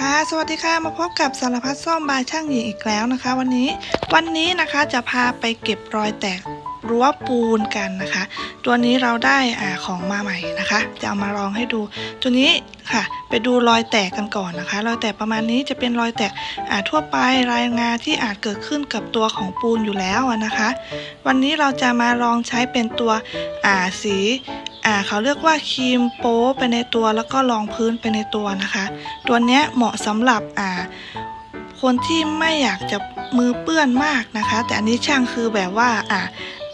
ค่ะสวัสดีค่ะมาพบกับสารพัดซ่อมบายช่างหญิงอีกแล้วนะคะ วันนี้วันนี้นะคะจะพาไปเก็บรอยแตกรั้วปูนกันนะคะ ตัวนี้เราได้อาของมาใหม่นะคะ จะเอามาลองให้ดู ตัวนี้ค่ะ ไปดูรอยแตกกันก่อนนะคะ รอยแตกประมาณนี้จะเป็นรอยแตกอ่าทั่วไปรายงานที่อาจเกิดขึ้นกับตัวของปูนอยู่แล้วนะคะ วันนี้เราจะมาลองใช้เป็นตัวอ่าสี อ่าเขาเรียกว่าครีมโป๊ไปในตัวแล้วก็รองพื้นไปในตัวนะคะ ตัวเนี้ยเหมาะสำหรับอ่าคนที่ไม่อยากจะมือเปื้อนมากนะคะ แต่อันนี้ช่างคือแบบว่าอ่า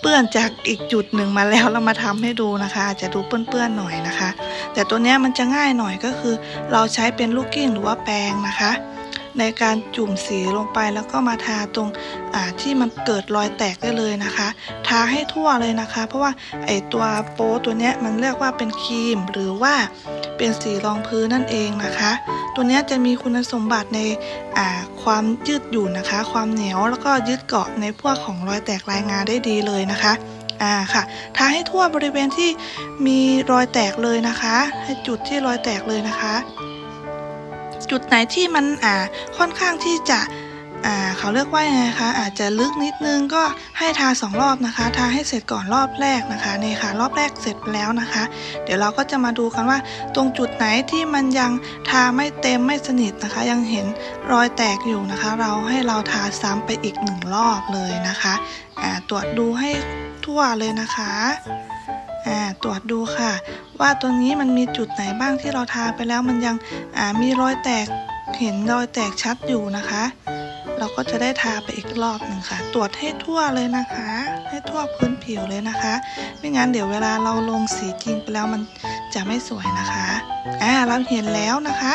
เปื้อนจากอีกจุดหนึ่งมาแล้วเรามาทำให้ดูนะคะ อาจจะดูเปื้อนๆหน่อยนะคะ แต่ตัวนี้มันจะง่ายหน่อยก็คือ เราใช้เป็นลูกกิ้งหรือว่าแปรงนะคะ ในการจุ่มสีลงไปแล้วก็มาทาตรงที่มันเกิดรอยแตกได้เลยนะคะ ทาให้ทั่วเลยนะคะ เพราะว่าไอตัวโป๊ตัวเนี้ยมันเรียกว่าเป็นครีม หรือว่าเป็นสีรองพื้นนั่นเองนะคะ ตัวเนี้ยจะมีคุณสมบัติในความยืดหยุ่นนะคะ ความเหนียวแล้วก็ยึดเกาะในพวกของรอยแตกรายงานได้ดีเลยนะคะอ่าค่ะทาให้ทั่วบริเวณที่มีรอยแตกเลยนะคะ ให้จุดที่รอยแตกเลยนะคะ จุดไหนที่มันอ่าค่อนข้างที่จะอ่าเขาเรียกว่ายังไงคะอาจจะลึกนิดนึงก็ให้ทาสองรอบนะคะ ทาให้เสร็จก่อนรอบแรกนะคะนี่ค่ะ รอบแรกเสร็จไปแล้วนะคะ เดี๋ยวเราก็จะมาดูกันว่า ตรงจุดไหนที่มันยังทาไม่เต็มไม่สนิทนะคะ ยังเห็นรอยแตกอยู่นะคะ เราให้เราทาซ้ำไปอีกหนึ่งรอบเลยนะคะอ่าตรวจดูให้ทั่วเลยนะคะ อ่าตรวจดูค่ะ ว่าตรงนี้มันมีจุดไหนบ้างที่เราทาไปแล้วมันยังอ่ามีรอยแตกเห็นรอยแตกชัดอยู่นะคะ เราก็จะได้ทาไปอีกรอบหนึ่งค่ะ ตรวจให้ทั่วเลยนะคะ ให้ทั่วพื้นผิวเลยนะคะ ไม่งั้นเดี๋ยวเวลาเราลงสีจริงไปแล้วมันจะไม่สวยนะคะอ่าเราเห็นแล้วนะคะ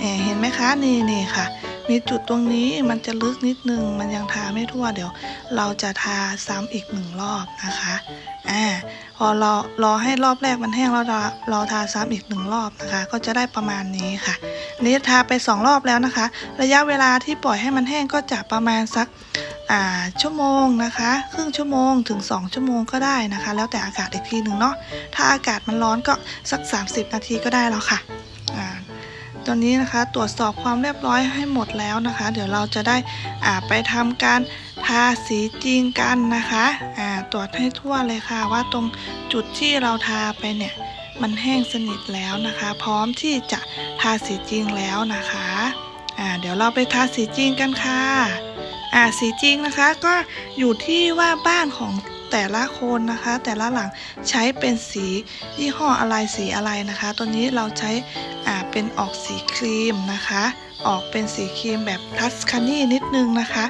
เเห็นไหมคะนี่นี่ค่ะ มีจุดตรงนี้มันจะลึกนิดนึง มันยังทาไม่ทั่วเดี๋ยว เราจะทาซ้ำอีกหนึ่งรอบนะคะอ่าพอเรารอให้รอบแรกมันแห้งเราเราทาซ้ำอีกหนึ่งรอบนะคะ ก็จะได้ประมาณนี้ค่ะ นี่ทาไปสองรอบแล้วนะคะ ระยะเวลาที่ปล่อยให้มันแห้งก็จะประมาณสักอ่าชั่วโมงนะคะ ครึ่งชั่วโมงถึง 2 ชั่วโมงก็ได้นะคะ แล้วแต่อากาศอีกทีหนึ่งเนาะถ้าอากาศมันร้อนก็สัก 30 นาทีก็ได้แล้วค่ะ ตอนนี้นะคะตรวจสอบความเรียบร้อยให้หมดแล้วนะคะ เดี๋ยวเราจะได้อ่าไปทำการทาสีจริงกันนะคะอ่าตรวจให้ทั่วเลยค่ะ ว่าตรงจุดที่เราทาไปเนี่ยมันแห้งสนิทแล้วนะคะ พร้อมที่จะทาสีจริงแล้วนะคะอ่าเดี๋ยวเราไปทาสีจริงกันค่ะอ่าสีจริงนะคะก็อยู่ที่ว่าบ้านของแต่ละคนนะคะ แต่ละหลังใช้เป็นสียี่ห้ออะไรสีอะไรนะคะ ตัวนี้เราใช้อ่า เป็นออกสีครีมนะคะ ออกเป็นสีครีมแบบทัสคานี่นิดนึงนะคะ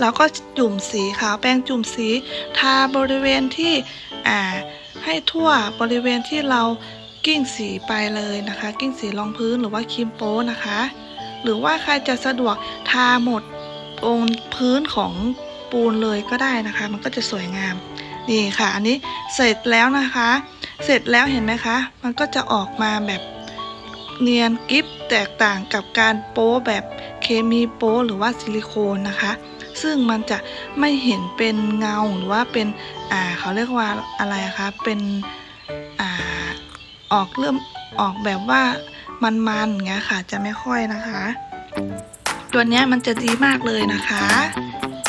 แล้วก็จุ่มสีขาวแป้งจุ่มสีทาบริเวณที่อ่าให้ทั่วบริเวณที่เรากิ้งสีไปเลยนะคะ กิ้งสีรองพื้นหรือว่าครีมโป้นะคะ หรือว่าใครจะสะดวกทาหมดตรงพื้นของปูนเลยก็ได้นะคะ มันก็จะสวยงามนี่ค่ะ อันนี้เสร็จแล้วนะคะ เสร็จแล้วเห็นไหมคะ มันก็จะออกมาแบบ เนียนกิฟแตกต่างกับการโป๊แบบเคมีโป๊หรือว่าซิลิโคนนะคะ ซึ่งมันจะไม่เห็นเป็นเงาหรือว่าเป็นอ่าเขาเรียกว่าอะไรคะเป็นอ่าออกเริ่มออกแบบว่ามันๆอย่างเงี้ยค่ะจะไม่ค่อยนะคะ ตัวเนี้ยมันจะดีมากเลยนะคะ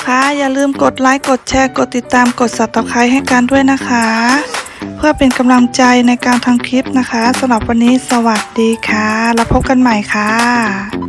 ค่ะอย่าลืมกดไลค์กดแชร์กดติดตามกด subscribe ให้กันด้วยนะคะ พื่อเป็นกำลังใจในการทำคลิปนะคะสำหรับวันนี้สวัสดีค่ะ แล้วพบกันใหม่ค่ะ